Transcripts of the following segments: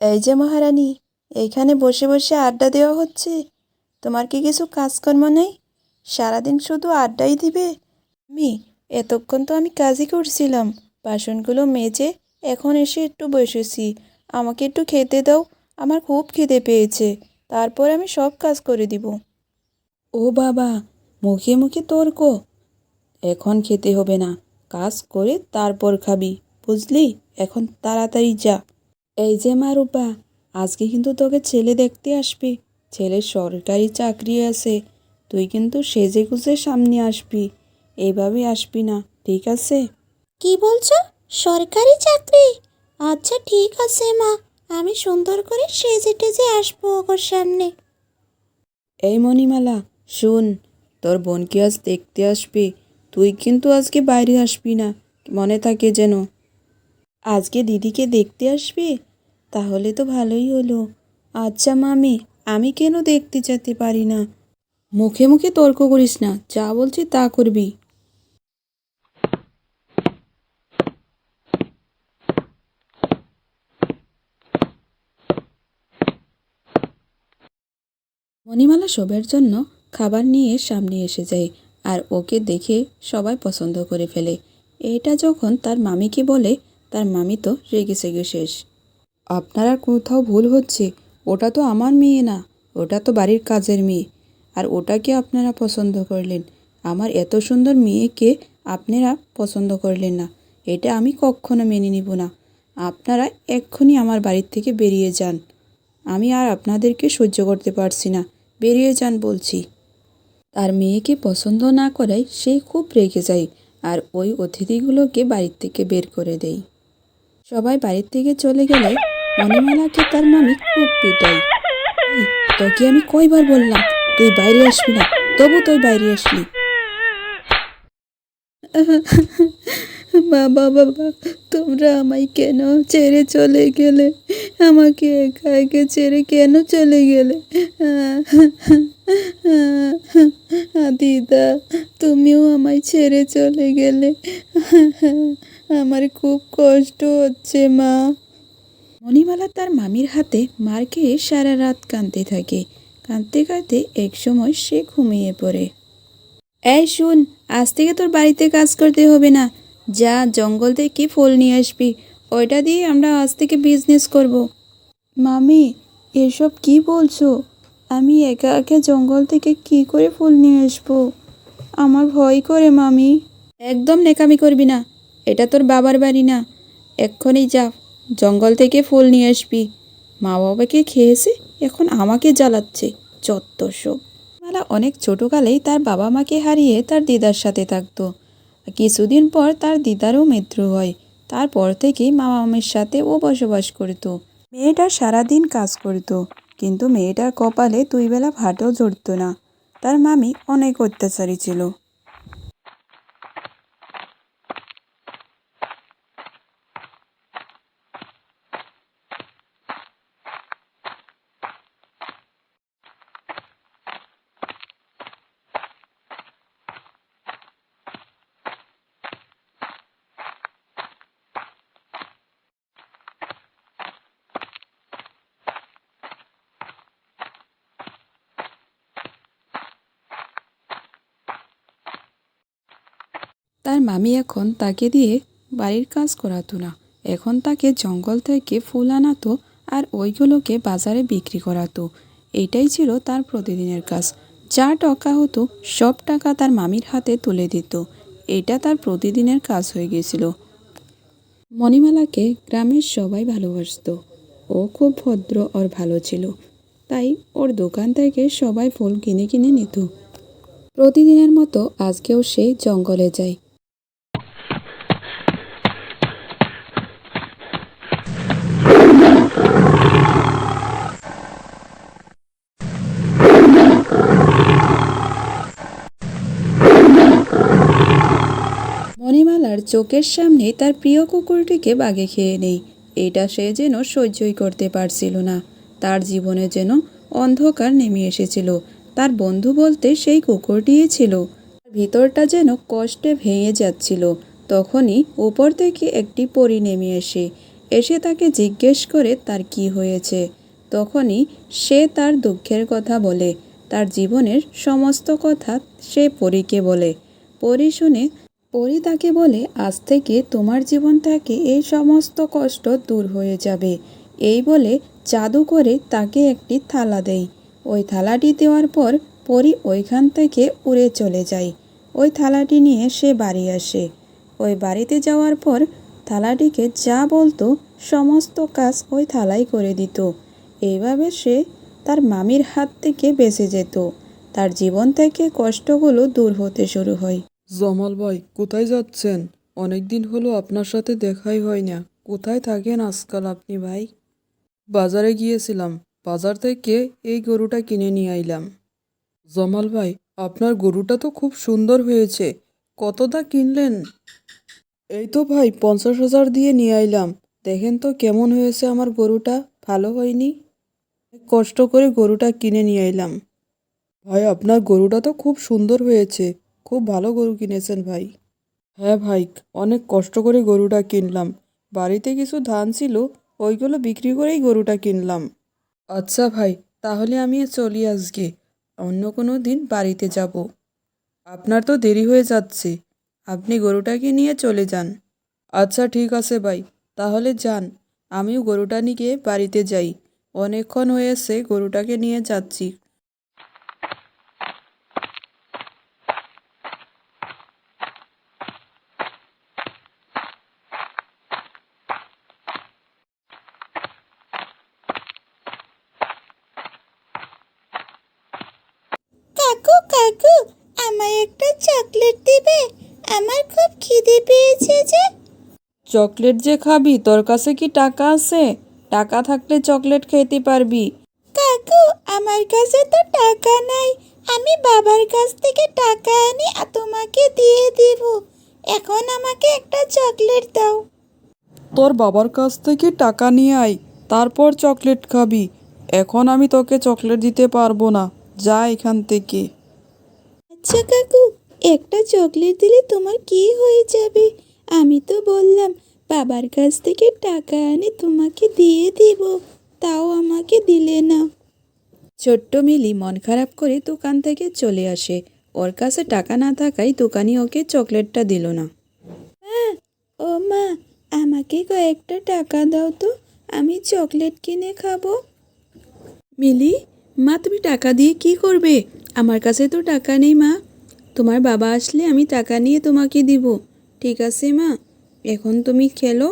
এই যে মহারানী এইখানে বসে বসে আড্ডা দেওয়া হচ্ছে। তোমার কি কিছু কাজকর্ম নেই? সারাদিন শুধু আড্ডাই দিবে? আমি এতক্ষণ তো আমি কাজই করছিলাম। বাসনগুলো মেজে এখন এসে একটু বসেছি। আমাকে একটু খেতে দাও, আমার খুব খিদে পেয়েছে। তারপর আমি সব কাজ করে দিব। ও বাবা, মুখে মুখে তর্ক এখন খেতে হবে না, কাজ করে তারপর খাবি। বুঝলি? এখন তাড়াতাড়ি যা। এই যে মা রূপা আজকে কিন্তু তোকে ছেলে দেখতে আসবি। ছেলের সরকারি চাকরি আছে। তুই কিন্তু সেজে গুজে সামনে আসবি। এইভাবে আসবি না ঠিক আছে? কি বলছো? সরকারি চাকরি? আচ্ছা ঠিক আছে মা। আমি সুন্দর করে সেজে টেজে আসব ওর সামনে। এই মণিমালা শুন তোর বোনকে আজ দেখতে আসবি। তুই কিন্তু আজকে বাইরে আসবি না। মনে থাকে যেন। আজকে দিদিকে দেখতে আসবি? তাহলে তো ভালোই হলো। আচ্ছা মামি, আমি কেন দেখতে যেতে পারি না? মুখে মুখে তর্ক করিস না, যা বলছি তা করবি। মণিমালা শোবার জন্য খাবার নিয়ে সামনে এসে যায় আর ওকে দেখে সবাই পছন্দ করে ফেলে। এটা যখন তার মামিকে বলে তার মামি তো রেগে সেগে শেষ। আপনার আর কোথাও ভুল হচ্ছে? ওটা তো আমার মেয়ে না, ওটা তো বাড়ির কাজের মেয়ে। আর ওটাকে আপনারা পছন্দ করলেন? আমার এত সুন্দর মেয়েকে আপনারা পছন্দ করলেন না, এটা আমি কখনো মেনে নিব না। আপনারা এক্ষুনি আমার বাড়ির থেকে বেরিয়ে যান। আমি আর আপনাদেরকে সহ্য করতে পারছি না, বেরিয়ে যান বলছি। তার মেয়েকে পছন্দ না করায় সে খুব রেগে যায়, আর ওই অতিথিগুলোকে বাড়ির থেকে বের করে দেয়। সবাই বাড়ির থেকে চলে গেলে মণিমালাকে তার মামি খুব পিটাই তোকে আমি কয়বার বললাম, তুই বাইরে আসবি না, তবু তুই বাইরে আসলি। বাবা বাবা, তোমরা আমায় কেন ছেড়ে চলে গেলে? আমাকে একা একা ছেড়ে কেন চলে গেলে? দিদা তুমিও আমায় ছেড়ে চলে গেলে? আমার খুব কষ্ট হচ্ছে মা। মণিমালা তার মামির হাতে মার খেয়ে সারা রাত কাঁদতে থাকে। কাঁদতে কাঁদতে এক সময় সে ঘুমিয়ে পড়ে। এই শুন আজ থেকে তোর বাড়িতে কাজ করতে হবে না। যা জঙ্গল থেকে ফুল নিয়ে আসবি। ওইটা দিয়ে আমরা আজ থেকে বিজনেস করব। মামি এসব কি বলছো? আমি একা একা জঙ্গল থেকে কি করে ফুল নিয়ে আসব? আমার ভয় করে মামি। একদম নেকামি করবি না। এটা তোর বাবার বাড়ি না। এক্ষুনি যা, জঙ্গল থেকে ফুল নিয়ে আসবি। মা বাবাকে খেয়েছে, এখন আমাকে জ্বালাচ্ছে চত্ব সব। মালা অনেক ছোটোকালেই তার বাবা মাকে হারিয়ে তার দিদার সাথে থাকতো। কিছুদিন পর তার দিদারও মৃত্যু হয়। তারপর থেকেই মা মামের সাথে ও বসবাস করতো। মেয়েটা সারাদিন কাজ করতো, কিন্তু মেয়েটার কপালে দুই বেলা ভাটও জড়তো না। তার মামি অনেক অত্যাচারী ছিল। মামি এখন তাকে দিয়ে বাড়ির কাজ করাতো না। এখন তাকে জঙ্গল থেকে ফুল আনাতো আর ওইগুলোকে বাজারে বিক্রি করাতো। এইটাই ছিল তার প্রতিদিনের কাজ। যা টাকা হতো, সব টাকা তার মামির হাতে তুলে দিত। এটা তার প্রতিদিনের কাজ হয়ে গেছিল। মণিমালাকে গ্রামের সবাই ভালোবাসতো। ও খুব ভদ্র আর ভালো ছিল। তাই ওর দোকান থেকে সবাই ফুল কিনে কিনে নিত। প্রতিদিনের মতো আজকেও সে জঙ্গলে যায়। চোখের সামনে তার প্রিয় কুকুরটিকে বাগে খেয়ে নেই। এটা সে যেন সহ্যই করতে পারছিল না। তার জীবনে যেন অন্ধকার নেমে এসেছিল। তার বন্ধু বলতে সেই কুকুরটিই ছিল। ভিতরটা যেন কষ্টে ভেঙে যাচ্ছিল। তখনই উপর থেকে একটি পরী নেমে এসে এসে তাকে জিজ্ঞেস করে তার কি হয়েছে। তখনই সে তার দুঃখের কথা বলে। তার জীবনের সমস্ত কথা সে পরীকে বলে। পরী শুনে পরী তাকে বলে, আজ থেকে তোমার জীবন থেকে এই সমস্ত কষ্ট দূর হয়ে যাবে এই বলে জাদু করে তাকে একটি থালা দেয়। ওই থালাটি দেওয়ার পর পরী ওইখান থেকে উড়ে চলে যায়। ওই থালাটি নিয়ে সে বাড়ি আসে। ওই বাড়িতে যাওয়ার পর থালাটিকে যা বলতো সমস্ত কাজ ওই থালাই করে দিত। এইভাবে সে তার মামির হাত থেকে বেঁচে যেত। তার জীবন থেকে কষ্টগুলো দূর হতে শুরু হয়। জমাল ভাই, কোথায় যাচ্ছেন? অনেক দিন হলো আপনার সাথে দেখাই হয় না। কোথায় থাকেন আজকাল আপনি ভাই? বাজারে গিয়েছিলাম। বাজার থেকে এই গরুটা কিনে নিয়ে আইলাম। জমাল ভাই, আপনার গরুটা তো খুব সুন্দর হয়েছে। কতটা কিনলেন? এই তো ভাই, পঞ্চাশ হাজার দিয়ে নিয়ে আইলাম। দেখেন তো কেমন হয়েছে আমার গরুটা। ভালো হয়নি? কষ্ট করে গরুটা কিনে নিয়ে আইলাম। ভাই, আপনার গরুটা তো খুব সুন্দর হয়েছে। খুব ভালো গরু কিনেছেন ভাই। হ্যাঁ ভাই, অনেক কষ্ট করে গরুটা কিনলাম। বাড়িতে কিছু ধান ছিল, ওইগুলো বিক্রি করেই গরুটা কিনলাম। আচ্ছা ভাই, তাহলে আমি চলি আজকে। অন্য কোনো দিন বাড়িতে যাব। আপনার তো দেরি হয়ে যাচ্ছে। আপনি গরুটাকে নিয়ে চলে যান। আচ্ছা ঠিক আছে ভাই, তাহলে যান। আমিও গরুটা নিয়ে বাড়িতে যাই। অনেকক্ষণ হয়েছে গরুটাকে নিয়ে যাচ্ছি কাকু কাকু আমায় একটা চকলেট দিবে আমার খুব খিদে পেয়েছে যে চকলেট যে খাবি তোর কাছে কি টাকা আছে? টাকা থাকলে চকলেট খেতে পারবি। কাকু আমার কাছে তো টাকা নাই। আমি বাবার কাছ থেকে টাকা আনি আর তোমাকে দিয়ে দিব। এখন আমাকে একটা চকলেট দাও। তোর বাবার কাছ থেকে টাকা নিয়ে আয় তারপর চকলেট খাবি। এখন আমি তোকে চকলেট দিতে পারব না। যা এখান থেকে। আচ্ছা কাকু একটা চকলেট দিলে তোমার কি হয়ে যাবে? আমি তো বললাম বাবার কাছ থেকে টাকা আনি তোমাকে দিয়ে দিব তাও আমাকে দিলে না। ছোট্ট মিলি মন খারাপ করে দোকান থেকে চলে আসে। ওর কাছে টাকা না থাকায় দোকানি ওকে চকলেটটা দিল না। হ্যাঁ ও মা আমাকে কয়েকটা টাকা দাও তো আমি চকলেট কিনে খাব। মিলি মা তুমি টাকা দিয়ে কি করবে? আমার কাছে তো টাকা নেই মা। তোমার বাবা আসলে আমি টাকা নিয়ে তোমাকে দিব। ঠিক আছে মা? এখন তুমি খেলো?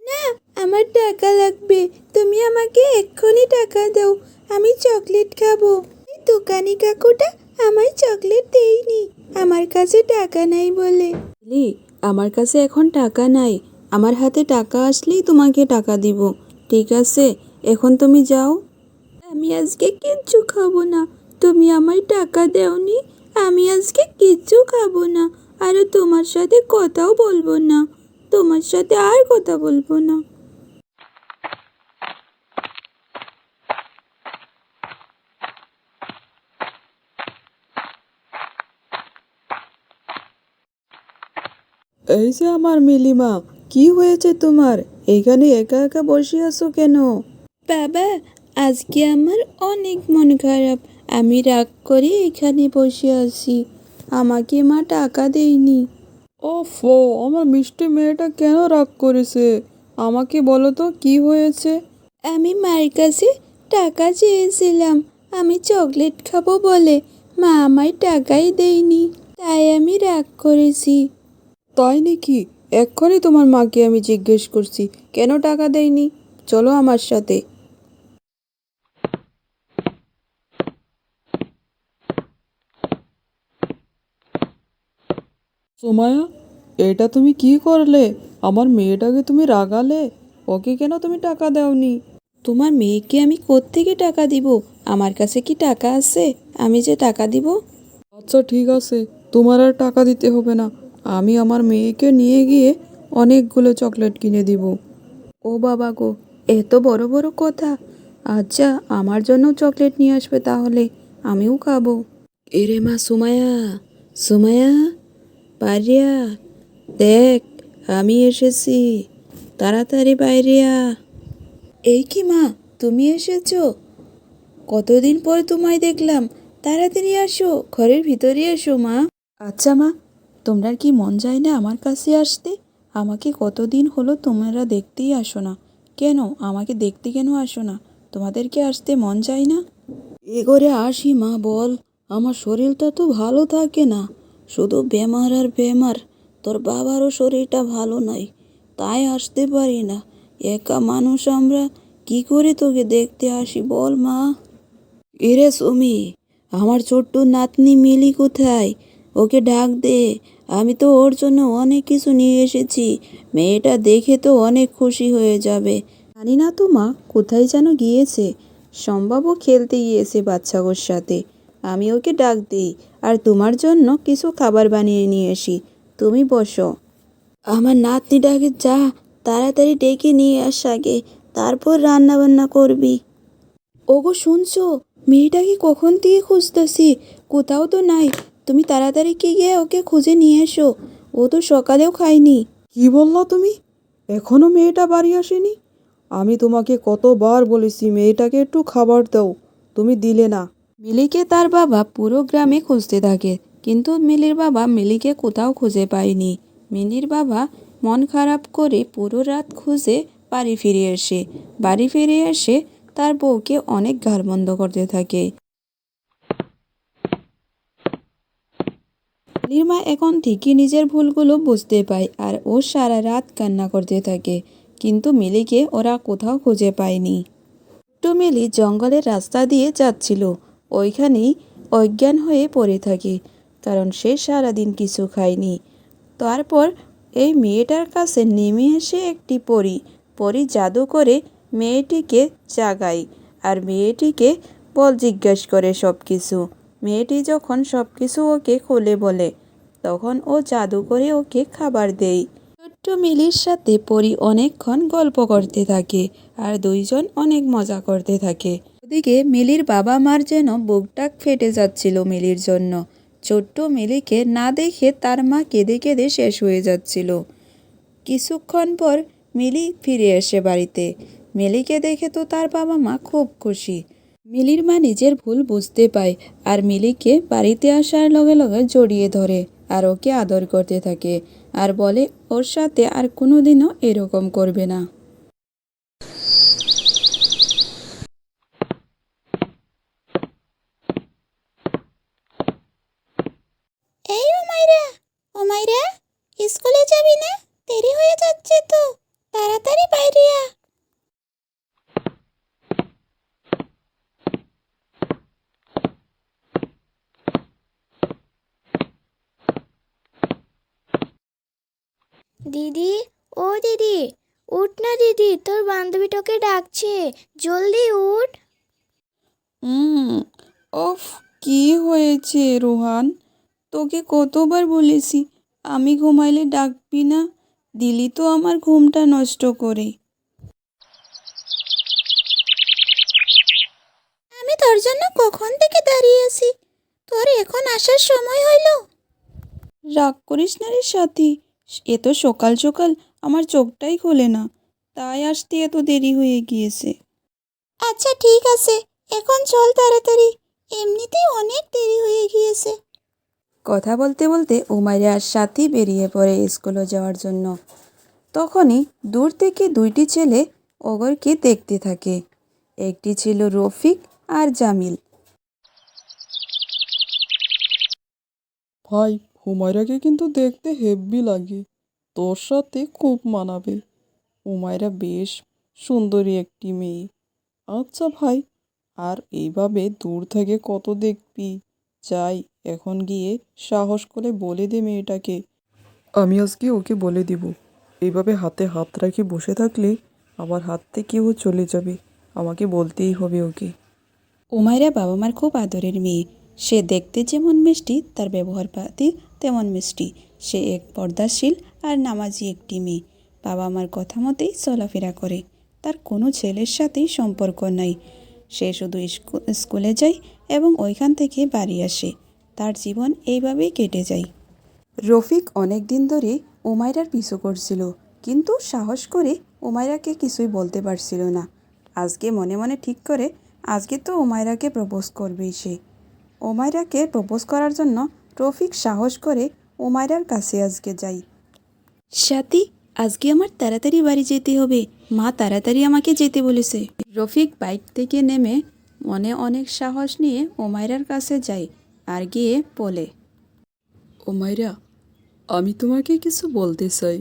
না আমার টাকা লাগবে। তুমি আমাকে এক্ষুনি টাকা দাও আমি চকলেট খাব। এই দোকানি কাকুটা আমায় চকলেট দেয়নি আমার কাছে টাকা নাই বলে। মিলি আমার কাছে এখন টাকা নাই। আমার হাতে টাকা আসলেই তোমাকে টাকা দিব। ঠিক আছে এখন তুমি যাও। আমি আজকে কিচ্ছু খাব না। তুমি আমায় টাকা দেওনি আমি আজকে কিচ্ছু খাব না। আর তোমার সাথে কথাও বলব না। তোমার সাথে আর কথা বলব না। এই যে আমার মিলিমা কি হয়েছে তোমার? এখানে একা একা বসে আছো কেন? বাবা আজকে আমার অনেক মন খারাপ। আমি রাগ করে এখানে বসে আছি। আমাকে মা টাকা দেয়নি। ও ফো আমার মিষ্টি মেয়েটা কেন রাগ করেছে? আমাকে বলো তো কি হয়েছে? আমি মায়ের কাছে টাকা চেয়েছিলাম। আমি চকলেট খাব বলে মা আমায় টাকাই দেয়নি তাই আমি রাগ করেছি। তাই নাকি? এক্ষুনি তোমার মাকে আমি জিজ্ঞেস করছি কেন টাকা দেয়নি? চলো আমার সাথে। সোমায়া এটা তুমি কি করলে? আমার মেয়েটাকে তুমি রাগালে? ওকে কেন তুমি টাকা দাওনি? তোমার মেয়েকে আমি কোত্থেকে টাকা দিব? আমার কাছে কি টাকা আছে? আমি যে টাকা দিব? আচ্ছা ঠিক আছে। তোমার আর টাকা দিতে হবে না। আমি আমার মেয়েকে নিয়ে গিয়ে অনেকগুলো চকলেট কিনে দিব। ও বাবা গো এত বড় বড় কথা। আচ্ছা আমার জন্য চকলেট নিয়ে আসবে তাহলে। আমিও খাব। এরে মা সুমায়া সুমায়া। পারিয়া দেখ আমি এসেছি। তাড়াতাড়ি বাইরে আ এই কি মা তুমি এসেছ? কতদিন পর তোমায় দেখলাম। তাড়াতাড়ি আসো ঘরের ভিতরে এসো মা। আচ্ছা মা তোমরা কি মন যায় না আমার কাছে আসতে? আমাকে কতদিন হলো তোমরা দেখতেই আসো না। কেন? আমাকে দেখতে কেন আসো না? তোমাদেরকে আসতে মন যায় না? এ করে আসি মা বল। আমার শরীরটা তো ভালো থাকে না। শুধু বেমার আর বেমার, তোর বাবারও শরীরটা ভালো নাই, তাই আসতে পারি না। একা মানুষ আমরা কি করে তোকে দেখতে আসি বল মা? এরে সুমি, আমার ছোট্ট নাতনি মিলি কোথায়? ওকে ডাক দে, আমি তো ওর জন্য অনেক কিছু নিয়ে এসেছি, মেয়েটা দেখে তো অনেক খুশি হয়ে যাবে। জানি না তো মা, কোথায় যেন গিয়েছে, সম্ভবও খেলতে গিয়েছে বাচ্চাগুলোর সাথে। আমি ওকে ডাক দিই, আর তোমার জন্য কিছু খাবার বানিয়ে নিয়ে আসি। তুমি বসো। আমার নাতনি ডাকে, যা, তাড়াতাড়ি ডেকে নিয়ে আস আগে, তারপর রান্না বান্না করবি। ওগো, শুনছো? মেয়েটাকে কখন থেকে খুঁজতেছি? কোথাও তো নাই। তুমি তাড়াতাড়ি কি গিয়ে ওকে খুঁজে নিয়ে এসো। ও তো সকালেও খায়নি। কি বললা তুমি? এখনও মেয়েটা বাড়ি আসেনি? আমি তোমাকে কতবার বলেছি মেয়েটাকে একটু খাবার দাও। তুমি দিলে না। মিলিকে তার বাবা পুরো গ্রামে খুঁজতে থাকে, কিন্তু মিলির বাবা মিলিকে কোথাও খুঁজে পায়নি। মিলির বাবা মন খারাপ করে পুরো রাত খুঁজে বাড়ি ফিরে আসে। বাড়ি ফিরে এসে তার বউকে অনেক বন্ধ করতে থাকে। মিলির মা এখন ঠিকই নিজের ভুলগুলো বুঝতে পায় আর ও সারা রাত কান্না করতে থাকে, কিন্তু মিলিকে ওরা কোথাও খুঁজে পায়নি। ছোট্ট মিলি জঙ্গলের রাস্তা দিয়ে যাচ্ছিল। ওইখানেই অজ্ঞান হয়ে পড়ে থাকে, কারণ সে সারাদিন কিছু খায়নি। তারপর এই মেয়েটার কাছে নেমে এসে একটি পরী পরী জাদু করে মেয়েটিকে জাগায় আর মেয়েটিকে বল জিজ্ঞেস করে সব কিছু মেয়েটি যখন সব কিছু ওকে খুলে বলে, তখন ও জাদু করে ওকে খাবার দেয়। ছোট্ট মিলির সাথে পরি অনেকক্ষণ গল্প করতে থাকে আর দুইজন অনেক মজা করতে থাকে। ওদিকে মিলির বাবা মার যেন বুকটাক ফেটে যাচ্ছিল মিলির জন্য। ছোট্ট মিলিকে না দেখে তার মা কেঁদে কেঁদে শেষ হয়ে যাচ্ছিল। কিছুক্ষণ পর মিলি ফিরে আসে বাড়িতে। মিলিকে দেখে তো তার বাবা মা খুব খুশি। মিলির মা নিজের ভুল বুঝতে পায় আর মিলিকে বাড়িতে আসার লগে লগে জড়িয়ে ধরে আর ওকে আদর করতে থাকে আর বলে, ওর সাথে আর কোনোদিনও এরকম করবে না এই ওমাইরা ওমাইরা স্কুলে যাবি না দেরি হয়ে যাচ্ছে তো তাড়াতাড়ি বাইরে আ দিদি ও দিদি উঠ না দিদি তোর বান্ধবী তোকে ডাকছে। জলদি উঠ। হুম ওফ কি হয়েছে রোহান? তোকে কতবার বলেছি আমি ঘুমাইলে ডাকবি না? দিলি তো আমার ঘুমটা নষ্ট করে। আমি তোর জন্য কখন থেকে দাঁড়িয়ে আছি? তোর এখন আসার সময় হইল। রাগ করিস না রে সাথী এত সকাল সকাল আমার চোখটাই খোলে না। তাই আসতে এত দেরি হয়ে গিয়েছে। আচ্ছা ঠিক আছে। এখন চল তাড়াতাড়ি। এমনিতেই অনেক দেরি হয়ে গিয়েছে। কথা বলতে বলতে উমাইরার সাথী বেরিয়ে পড়ে স্কুলে যাওয়ার জন্য। তখনই দূর থেকে দুইটি ছেলে অগরকে দেখতে থাকে। একটি ছিল রফিক আর জামিল। ভাই হুমায়রাকে কিন্তু দেখতে হেব্বি লাগে। তোর সাথে খুব মানাবে। হুমায়রা বেশ সুন্দরী একটি মেয়ে। আচ্ছা ভাই, আর এইভাবে দূর থেকে কত দেখবি? যাই, এখন গিয়ে সাহস করে বলে দে মেয়েটাকে। আমি আজকে ওকে বলে দিব। এইভাবে হাতে হাত রাখি বসে থাকলে আমার হাত থেকে ও চলে যাবে। আমাকে বলতেই হবে ওকে। উমাইরা বাবা মার খুব আদরের মেয়ে। সে দেখতে যেমন মিষ্টি, তার ব্যবহার পাতি তেমন মিষ্টি। সে এক পর্দাশীল আর নামাজি একটি মেয়ে। বাবা মার কথা মতেই চলাফেরা করে। তার কোনো ছেলের সাথেই সম্পর্ক নাই। সে শুধু স্কুলে যায় এবং ওইখান থেকে বাড়ি আসে। তার জীবন এইভাবেই কেটে যায়। রফিক অনেক দিন ধরে ওমাইরার পিছু করছিল, কিন্তু সাহস করে ওমাইরাকে কিছুই বলতে পারছিল না। আজকে মনে মনে ঠিক করে, আজকে তো ওমাইরাকে প্রপোজ করবেই সে। ওমাইরাকে প্রপোজ করার জন্য রফিক সাহস করে ওমাইরার কাছে আজকে যাই সাথী আজকে আমার তাড়াতাড়ি বাড়ি যেতে হবে। মা তাড়াতাড়ি আমাকে যেতে বলেছে। রফিক বাইক থেকে নেমে মনে অনেক সাহস নিয়ে ওমাইরার কাছে যায় আর গিয়ে বলে ওমাইরা আমি তোমাকে কিছু বলতে চাই।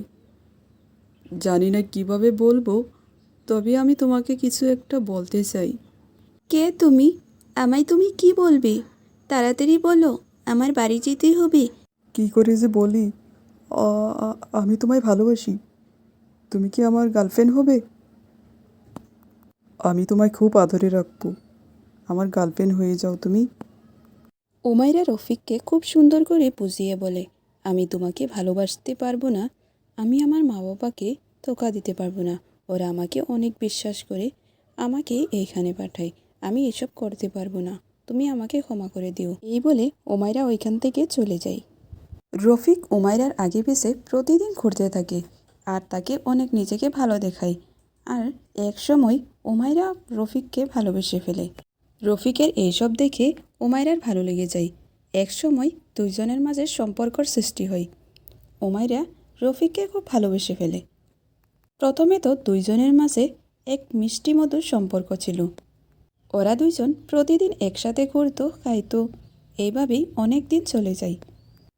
জানি না কীভাবে বলব তবে আমি তোমাকে কিছু একটা বলতে চাই। কে তুমি? আমায় তুমি কি বলবে? তাড়াতাড়ি বলো আমার বাড়ি যেতে হবে। কি করে যে বলি? আমি তোমায় ভালোবাসি। তুমি কি আমার গার্লফ্রেন্ড হবে? আমি তোমায় খুব আদরে রাখব। আমার গার্লফ্রেন্ড হয়ে যাও তুমি। ওমাইরা রফিককে খুব সুন্দর করে বুঝিয়ে বলে, আমি তোমাকে ভালোবাসতে পারব না। আমি আমার মা বাবাকে ধোকা দিতে পারব না। ওরা আমাকে অনেক বিশ্বাস করে। আমাকে এইখানে পাঠায়। আমি এসব করতে পারব না। তুমি আমাকে ক্ষমা করে দিও। এই বলে ওমাইরা ওইখান থেকে চলে যায়। রফিক ওমাইরার আগে পিছে প্রতিদিন ঘুরতে থাকে আর তাকে অনেক নিজেকে ভালো দেখায়। আর এক সময় ওমাইরা রফিককে ভালোবেসে ফেলে। রফিকের এইসব দেখে ওমাইরার ভালো লেগে যায়। এক সময় দুইজনের মাঝে সম্পর্কর সৃষ্টি হয়। ওমাইরা রফিককে খুব ভালোবেসে ফেলে। প্রথমে তো দুইজনের মাঝে এক মিষ্টি মধুর সম্পর্ক ছিল। ওরা দুইজন প্রতিদিন একসাথে ঘুরতো, খাইতো, এইভাবেই অনেক দিন চলে যায়।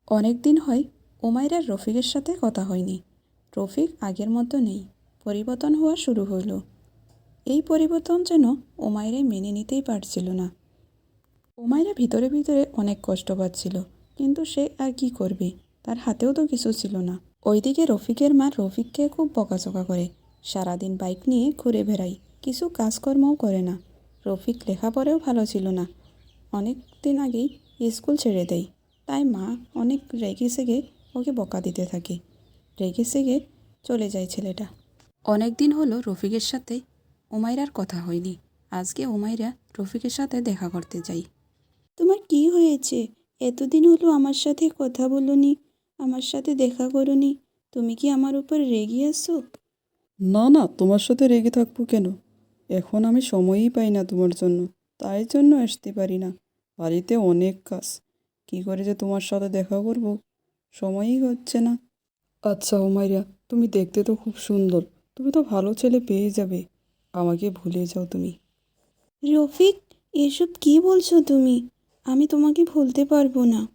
অনেক দিন হয় ওমাইরার রফিকের সাথে কথা হয়নি। রফিক আগের মতো নেই। পরিবর্তন হওয়া শুরু হইল। এই পরিবর্তন যেন ওমাইরা মেনে নিতেই পারছিল না। ওমাইরা ভিতরে ভিতরে অনেক কষ্ট পাচ্ছিল, কিন্তু সে আর কি করবে? তার হাতেও তো কিছু ছিল না। ওইদিকে রফিকের মা রফিককে খুব বকাচকা করে। সারাদিন বাইক নিয়ে ঘুরে বেড়াই কিছু কাজকর্মও করে না। রফিক লেখাপড়েও ভালো ছিল না। অনেক দিন আগেই স্কুল ছেড়ে দেয়। তাই মা অনেক রেগে সেগে ওকে বকা দিতে থাকে। রেগে সেগে চলে যায় ছেলেটা। অনেক দিন হলো রফিকের সাথে ওমাইরার কথা হয়নি। আজকে ওমাইরা রফিকের সাথে দেখা করতে যাই। তোমার কি হয়েছে? এতদিন হলো আমার সাথে কথা বলনি, আমার সাথে দেখা করনি। তুমি কি আমার উপর রেগে আছো? না না, তোমার সাথে রেগে থাকব কেন? এখন আমি সময়ই পাই না তোমার জন্য। তাই জন্য আসতে পারি না। বাড়িতে অনেক কাজ। কি করে যে তোমার সাথে দেখা করব? সময়ই হচ্ছে না। আচ্ছা ওমাইরা তুমি দেখতে তো খুব সুন্দর। তুমি তো ভালো ছেলে পেয়ে যাবে। আমাকে ভুলে যাও তুমি। রফিক এসব কি বলছো তুমি? আমি তোমাকে ভুলতে পারব না।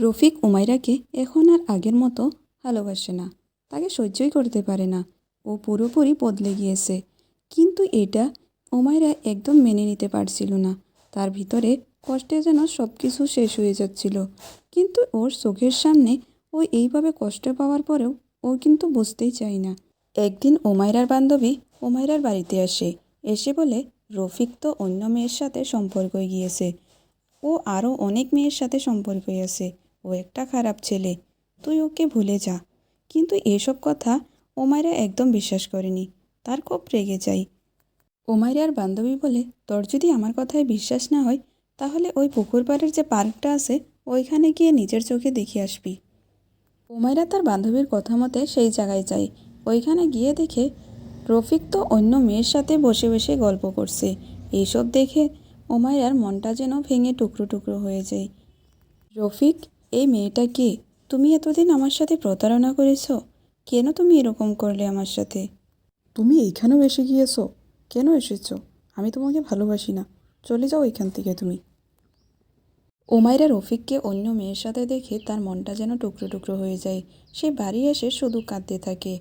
রফিক উমাইরাকে এখন আর আগের মতো ভালোবাসে না। তাকে সহ্যই করতে পারে না। ও পুরোপুরি বদলে গিয়েছে। কিন্তু এটা উমাইরা একদম মেনে নিতে পারছিল না। তার ভিতরে কষ্টে যেন সব কিছু শেষ হয়ে যাচ্ছিল। কিন্তু ওর চোখের সামনে ও এইভাবে কষ্ট পাওয়ার পরেও ও কিন্তু বুঝতেই চায় না। একদিন ওমাইরার বান্ধবী ওমাইরার বাড়িতে আসে। এসে বলে, রফিক তো অন্য মেয়ের সাথে সম্পর্ক গিয়েছে। ও আরও অনেক মেয়ের সাথে সম্পর্ক আছে। ও একটা খারাপ ছেলে। তুই ওকে ভুলে যা। কিন্তু এসব কথা ওমাইরা একদম বিশ্বাস করেনি। তার খুব রেগে যায়। ওমাইরার বান্ধবী বলে, তোর যদি আমার কথায় বিশ্বাস না হয় তাহলে ওই পুকুর পাড়ের যে পার্কটা আছে, ওইখানে গিয়ে নিজের চোখে দেখে আসবি। ওমাইরা তার বান্ধবীর কথা মতে সেই জায়গায় যায়। ওইখানে গিয়ে দেখে রফিক তো অন্য মেয়ের সাথে বসে বসে গল্প করছে। এইসব দেখে ওমাইরার মনটা যেন ভেঙে টুকরো টুকরো হয়ে যায়। রফিক, এই মেয়েটা কে? তুমি এতদিন আমার সাথে প্রতারণা করেছ? কেন তুমি এরকম করলে আমার সাথে? তুমি এইখানেও এসে গিয়েছো? কেন এসেছ? আমি তোমাকে ভালোবাসি না। চলে যাও এখান থেকে তুমি। ওমাইরা রফিককে অন্য মেয়ের সাথে দেখে তার মনটা যেন টুকরো টুকরো হয়ে যায়। সে বাড়ি এসে শুধু কাঁদতে থাকে।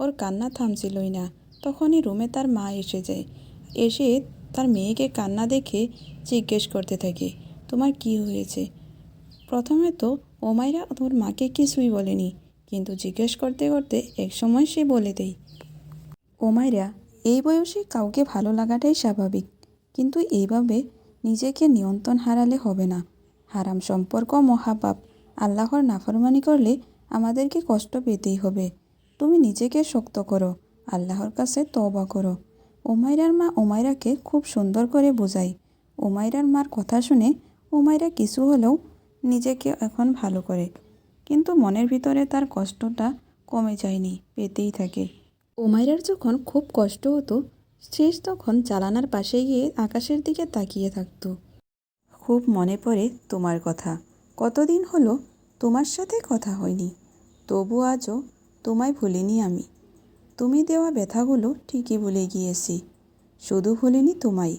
ওর কান্না থামছিলই না। তখনই রুমে তার মা এসে যায়। এসে তার মেয়েকে কান্না দেখে জিজ্ঞেস করতে থাকে, তোমার কি হয়েছে? প্রথমে তো ওমাইরা ওর মাকে কিছুই বলেনি, কিন্তু জিজ্ঞেস করতে করতে একসময় সে বলে দেয়, ওমাইরা, এই বয়সে কাউকে ভালো লাগাটাই স্বাভাবিক, কিন্তু এইভাবে নিজেকে নিয়ন্ত্রণ হারালে হবে না। হারাম সম্পর্ক মহাপাপ আল্লাহর নাফরমানি করলে আমাদেরকে কষ্ট পেতেই হবে। তুমি নিজেকে শক্ত করো, আল্লাহর কাছে তবা করো। ওমাইরার মা ওমাইরাকে খুব সুন্দর করে বোঝায়। ওমাইরার মার কথা শুনে ওমাইরা কিছু হলেও নিজেকে এখন ভালো করে। কিন্তু মনের ভিতরে তার কষ্টটা কমে যায়নি, পেতেই থাকে। ওমাইরার যখন খুব কষ্ট হতো, শেষ তখন জালানার পাশে গিয়ে আকাশের দিকে তাকিয়ে থাকতো। খুব মনে পড়ে তোমার কথা। কতদিন হলো তোমার সাথে কথা হয়নি। তবু আজও তোমায় ভুলিনি আমি। তুমি দেওয়া ব্যথাগুলো ঠিকই ভুলে গিয়েছি। শুধু ভুলিনি তোমায়।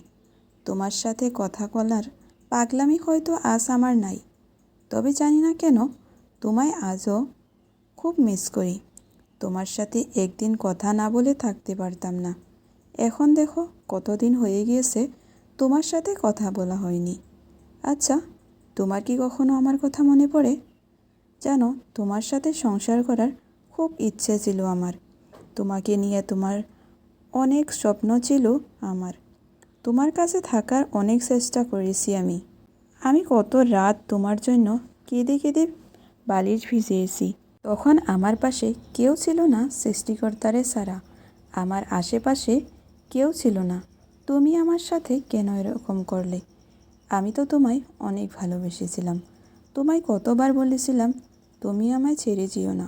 তোমার সাথে কথা বলার পাগলামি হয়তো আজ আমার নাই। তবে জানি না কেন তোমায় আজও খুব মিস করি। তোমার সাথে একদিন কথা না বলে থাকতে পারতাম না। এখন দেখো কতদিন হয়ে গিয়েছে তোমার সাথে কথা বলা হয়নি। আচ্ছা তোমার কি কখনো আমার কথা মনে পড়ে? জানো, তোমার সাথে সংসার করার খুব ইচ্ছে ছিল আমার। তোমাকে নিয়ে তোমার অনেক স্বপ্ন ছিল আমার। তোমার কাছে থাকার অনেক চেষ্টা করেছি আমি। আমি কত রাত তোমার জন্য কেঁদে কেঁদে বালিশ ভিজিয়েছি। তখন আমার পাশে কেউ ছিল না সৃষ্টিকর্তারে ছাড়া। আমার আশেপাশে কেউ ছিল না। তুমি আমার সাথে কেন এরকম করলে? আমি তো তোমায় অনেক ভালোবেসেছিলাম। তোমায় কতবার বলেছিলাম, তুমি আমায় ছেড়ে যেও না,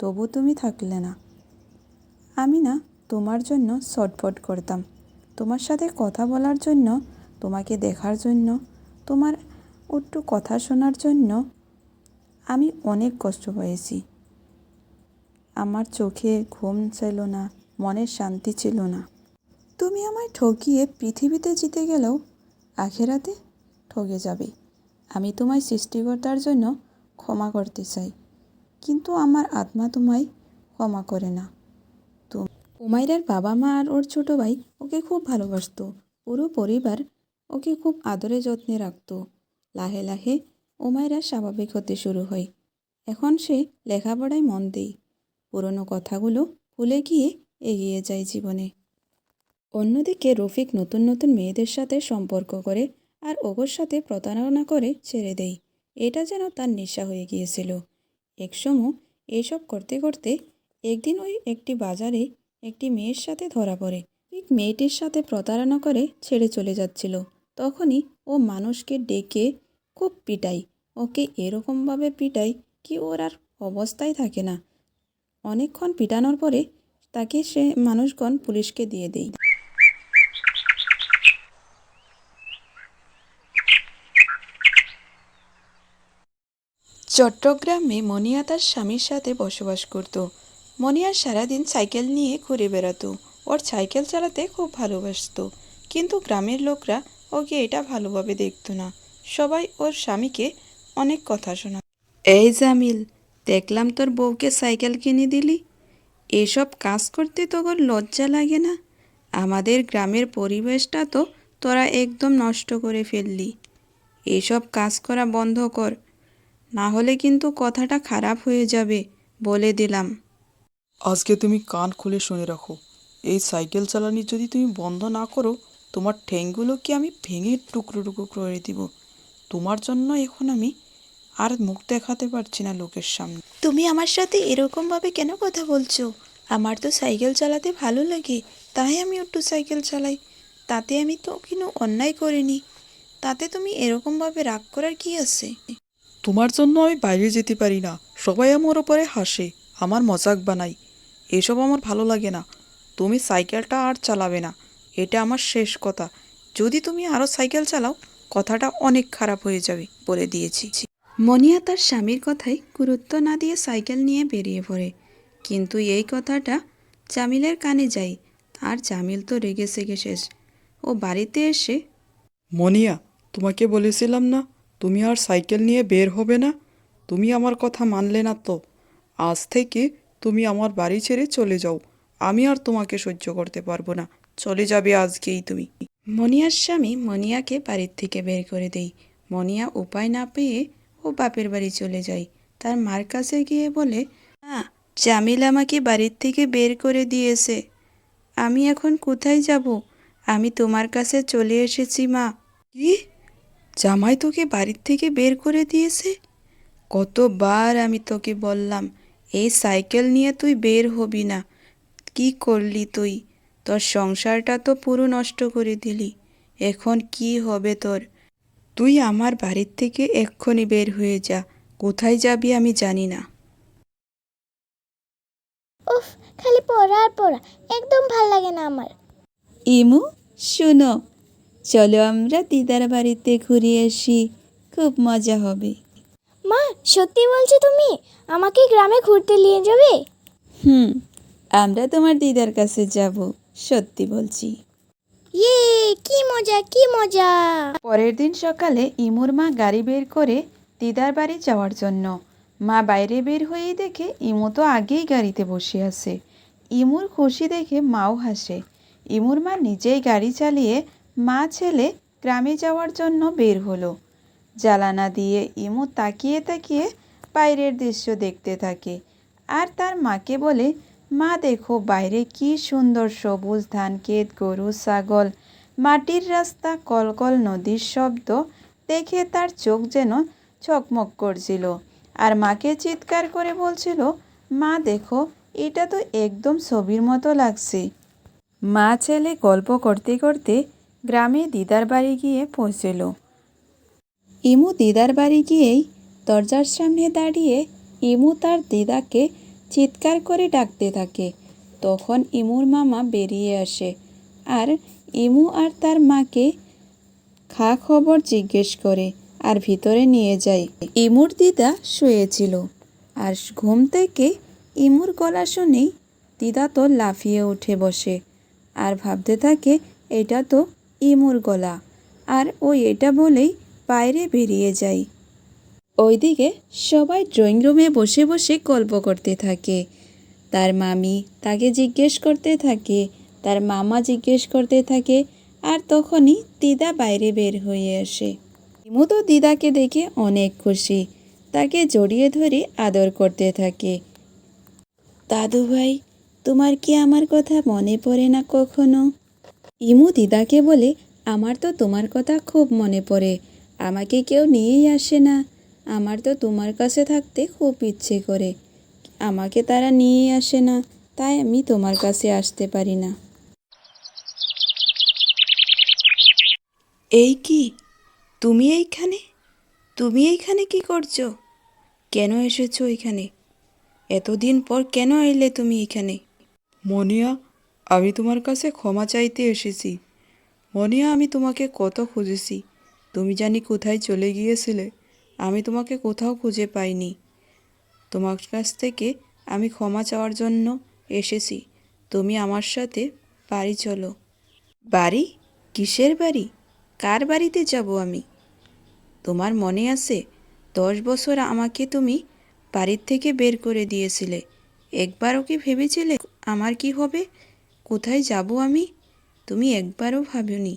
তবু তুমি থাকলে না। আমি না, তোমার জন্য ছটফট করতাম। তোমার সাথে কথা বলার জন্য, তোমাকে দেখার জন্য, তোমার একটু কথা শোনার জন্য আমি অনেক কষ্ট পেয়েছি। আমার চোখে ঘুম ছিল না মনের শান্তি ছিল না। তুমি আমায় ঠকিয়ে পৃথিবীতে জিতে গেলেও, আখেরাতে ঠকে যাবে। আমি তোমায় সৃষ্টিকর্তার জন্য ক্ষমা করতে চাই, কিন্তু আমার আত্মা তোমায় ক্ষমা করে না। তো উমাইরার বাবা মা আর ওর ছোট ভাই ওকে খুব ভালোবাসতো। পুরো পরিবার ওকে খুব আদরে যত্নে রাখত। লাহে লাহে উমাইরা স্বাভাবিক হতে শুরু হয়। এখন সে লেখাপড়ায় মন দেয় পুরনো কথাগুলো ভুলে গিয়ে এগিয়ে যায় জীবনে। অন্যদিকে রফিক নতুন নতুন মেয়েদের সাথে সম্পর্ক করে আর ওগোর সাথে প্রতারণা করে ছেড়ে দেয় এটা যেন তার নেশা হয়ে গিয়েছিল। একসময় এসব করতে করতে একদিন ওই একটি বাজারে একটি মেয়ের সাথে ধরা পড়ে। ঠিক মেয়েটির সাথে প্রতারণা করে ছেড়ে চলে যাচ্ছিল। তখনই ও মানুষকে ডেকে খুব পিটাই ওকে এরকমভাবে পিটাই কি ওর আর অবস্থায় থাকে না। অনেকক্ষণ পিটানোর পরে তাকে সে মানুষগণ পুলিশকে দিয়ে দেয়। চট্টগ্রামে মনিয়া তার স্বামীর সাথে বসবাস করত। মনিয়া সারাদিন সাইকেল নিয়ে ঘুরে বেড়াতো। ওর সাইকেল চালাতে খুব ভালোবাসত। কিন্তু গ্রামের লোকরা ওকে এটা ভালোভাবে দেখত না। সবাই ওর স্বামীকে অনেক কথা শোনা এই জামিল, দেখলাম তোর বউকে সাইকেল কিনে দিলি। এসব কাজ করতে তোর লজ্জা লাগে না? আমাদের গ্রামের পরিবেশটা তো তোরা একদম নষ্ট করে ফেললি। এসব কাজ করা বন্ধ কর। না হলে কিন্তু কথাটা খারাপ হয়ে যাবে বলে দিলাম। আজকে তুমি কান খুলে শুনে রাখো। এই সাইকেল চালানি যদি তুমি বন্ধ না করো তোমার ঠ্যাংগুলোকে আমি ভেঙে টুকরো টুকরো করে দিব? তোমার জন্য এখন আমি আর মুখ দেখাতে পারছি না লোকের সামনে। তুমি আমার সাথে এরকমভাবে কেন কথা বলছো? আমার তো সাইকেল চালাতে ভালো লাগে তাই আমি একটু সাইকেল চালাই। তাতে আমি তো কোনো অন্যায় করিনি। তাতে তুমি এরকমভাবে রাগ করার কি আছে? তোমার জন্য আমি বাইরে যেতে পারি না। সবাই আমার ওপরে হাসে, আমার মজাক বানাই এসব আমার ভালো লাগে না। তুমি সাইকেলটা আর চালাবে না। এটা আমার শেষ কথা। যদি তুমি আরও সাইকেল চালাও, কথাটা অনেক খারাপ হয়ে যাবে বলে দিয়েছি। মনিয়া তার স্বামীর কথায় গুরুত্ব না দিয়ে সাইকেল নিয়ে বেরিয়ে পড়ে। কিন্তু এই কথাটা জামিলের কানে যায়। আর জামিল তো রেগে সেগে শেষ। ও বাড়িতে এসে মনিয়া, তোমাকে বলেছিলাম না তুমি আর সাইকেল নিয়ে বের হবে না? তুমি আমার কথা মানলে না তো। আজ থেকে তুমি আমার বাড়ি ছেড়ে চলে যাও। আমি আর তোমাকে সহ্য করতে পারব না। চলে যাবে আজকেই তুমি। মনিয়ার স্বামী মনিয়াকে বাড়ির থেকে বের করে দেয়। মনিয়া উপায় না পেয়ে ও বাপের বাড়ি চলে যায়। তার মার কাছে গিয়ে বলে মা জামিল আমাকে বাড়ির থেকে বের করে দিয়েছে। আমি এখন কোথায় যাব? আমি তোমার কাছে চলে এসেছি মা। কি? জামাই তোকে বাড়ির থেকে বের করে দিয়েছে? কতবার আমি তোকে বললাম এই সাইকেল নিয়ে তুই বের হবি না। কি করলি তুই? তোর সংসারটা তো পুরো নষ্ট করে দিলি। এখন কি হবে তোর? তুই আমার বাড়ির থেকে এক্ষুনি বের হয়ে যা। কোথায় যাবি আমি জানি না। উফ খালি পড়া আর পড়া। একদম ভালো লাগে না আমার। ইমু শোনো চলো আমরা দিদার বাড়িতে ঘুরে আসি। খুব মজা হবে। মা সত্যি বলছো তুমি? আমাকে গ্রামে ঘুরতে নিয়ে যাবে? হুম আমরা তোমার দিদার কাছে যাব সত্যি বলছি। ইয়ে কি মজা কি মজা। পরের দিন সকালে ইমুর মা গাড়ি বের করে দিদার বাড়ি যাওয়ার জন্য। মা বাইরে বের হয়েই দেখে ইমু তো আগেই গাড়িতে বসে আছে। ইমুর খুশি দেখে মাও হাসে। ইমুর মা নিজেই গাড়ি চালিয়ে মা ছেলে গ্রামে যাওয়ার জন্য বের হলো। জ্বালানা দিয়ে ইমু তাকিয়ে তাকিয়ে বাইরের দৃশ্য দেখতে থাকে আর তার মাকে বলে, মা, দেখো, বাইরে কি সুন্দর সবুজ ধান ক্ষেত, গরু, ছাগল। মাটির রাস্তা, কলকল নদীর শব্দ দেখে তার চোখ যেন চকমক করছিল আর মাকে চিৎকার করে বলছিল, মা, দেখো, এটা তো একদম ছবির মতো লাগছে। মা ছেলে গল্প করতে করতে গ্রামে দিদার বাড়ি গিয়ে পৌঁছল। ইমু দিদার বাড়ি গিয়েই দরজার সামনে দাঁড়িয়ে ইমু তার দিদাকে চিৎকার করে ডাকতে থাকে। তখন ইমুর মামা বেরিয়ে আসে আর ইমু আর তার মাকে খা খবর জিজ্ঞেস করে আর ভিতরে নিয়ে যায়। ইমুর দিদা শুয়েছিল আর ঘুম থেকে ইমুর গলা শুনেই দিদা তো লাফিয়ে উঠে বসে আর ভাবতে থাকে, এটা তো ইমুর গলা। আর ও এটা বলেই বাইরে বেরিয়ে যায়। ওইদিকে সবাই ড্রয়িং রুমে বসে বসে গল্প করতে থাকে। তার মামি তাকে জিজ্ঞেস করতে থাকে, তার মামা জিজ্ঞেস করতে থাকে, আর তখনই দিদা বাইরে বের হয়ে আসে। ইমু তো দিদাকে দেখে অনেক খুশি, তাকে জড়িয়ে ধরে আদর করতে থাকে। দাদু ভাই তোমার কি আমার কথা মনে পড়ে না কখনো? ইমু দিদাকে বলে আমার তো তোমার কথা খুব মনে পড়ে। আমাকে কেউ নিয়েই আসে না। আমার তো তোমার কাছে থাকতে খুব ইচ্ছে করে। আমাকে তারা নিয়েই আসে না তাই আমি তোমার কাছে আসতে পারি না। এই কি? তুমি এইখানে? তুমি এইখানে কি করছ? কেন এসেছ এখানে? এতদিন পর কেন এলে তুমি এখানে? মনিয়া আমি তোমার কাছে ক্ষমা চাইতে এসেছি। মনিয়া, আমি তোমাকে কত খুঁজেছি। তুমি জানি কোথায় চলে গিয়েছিলে। আমি তোমাকে কোথাও খুঁজে পাইনি। তোমার কাছ থেকে আমি ক্ষমা চাওয়ার জন্য এসেছি। তুমি আমার সাথে বাড়ি চলো। বাড়ি? কিসের বাড়ি? কার বাড়িতে যাব আমি? তোমার মনে আছে, দশ বছর আমাকে তুমি বাড়ির থেকে বের করে দিয়েছিলে। একবারও কি ভেবেছিলে আমার কি হবে? কোথায় যাব আমি? তুমি একবারও ভাবনি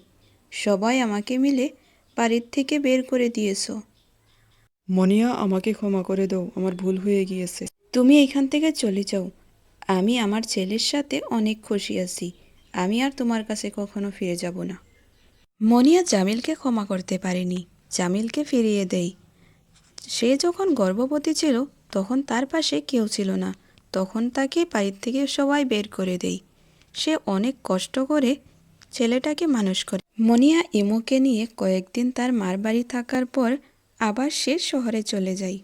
সবাই আমাকে মিলে বাড়ির থেকে বের করে দিয়েছ। মনিয়া আমাকে ক্ষমা করে দাও আমার ভুল হয়ে গিয়েছে। তুমি এখান থেকে চলে যাও। আমি আমার ছেলের সাথে অনেক খুশি আছি। আমি আর তোমার কাছে কখনো ফিরে যাব না। মনিয়া জামিলকে ক্ষমা করতে পারেনি। জামিলকে ফিরিয়ে দেয় সে যখন গর্ভবতী ছিল তখন তার পাশে কেউ ছিল না। তখন তাকে বাড়ির থেকে সবাই বের করে দেয় সে অনেক কষ্ট করে ছেলেটাকে মানুষ করে। মনিয়া ইমোকে নিয়ে কয়েকদিন তার মার বাড়ি থাকার পর আবার সে শহরে চলে যায়।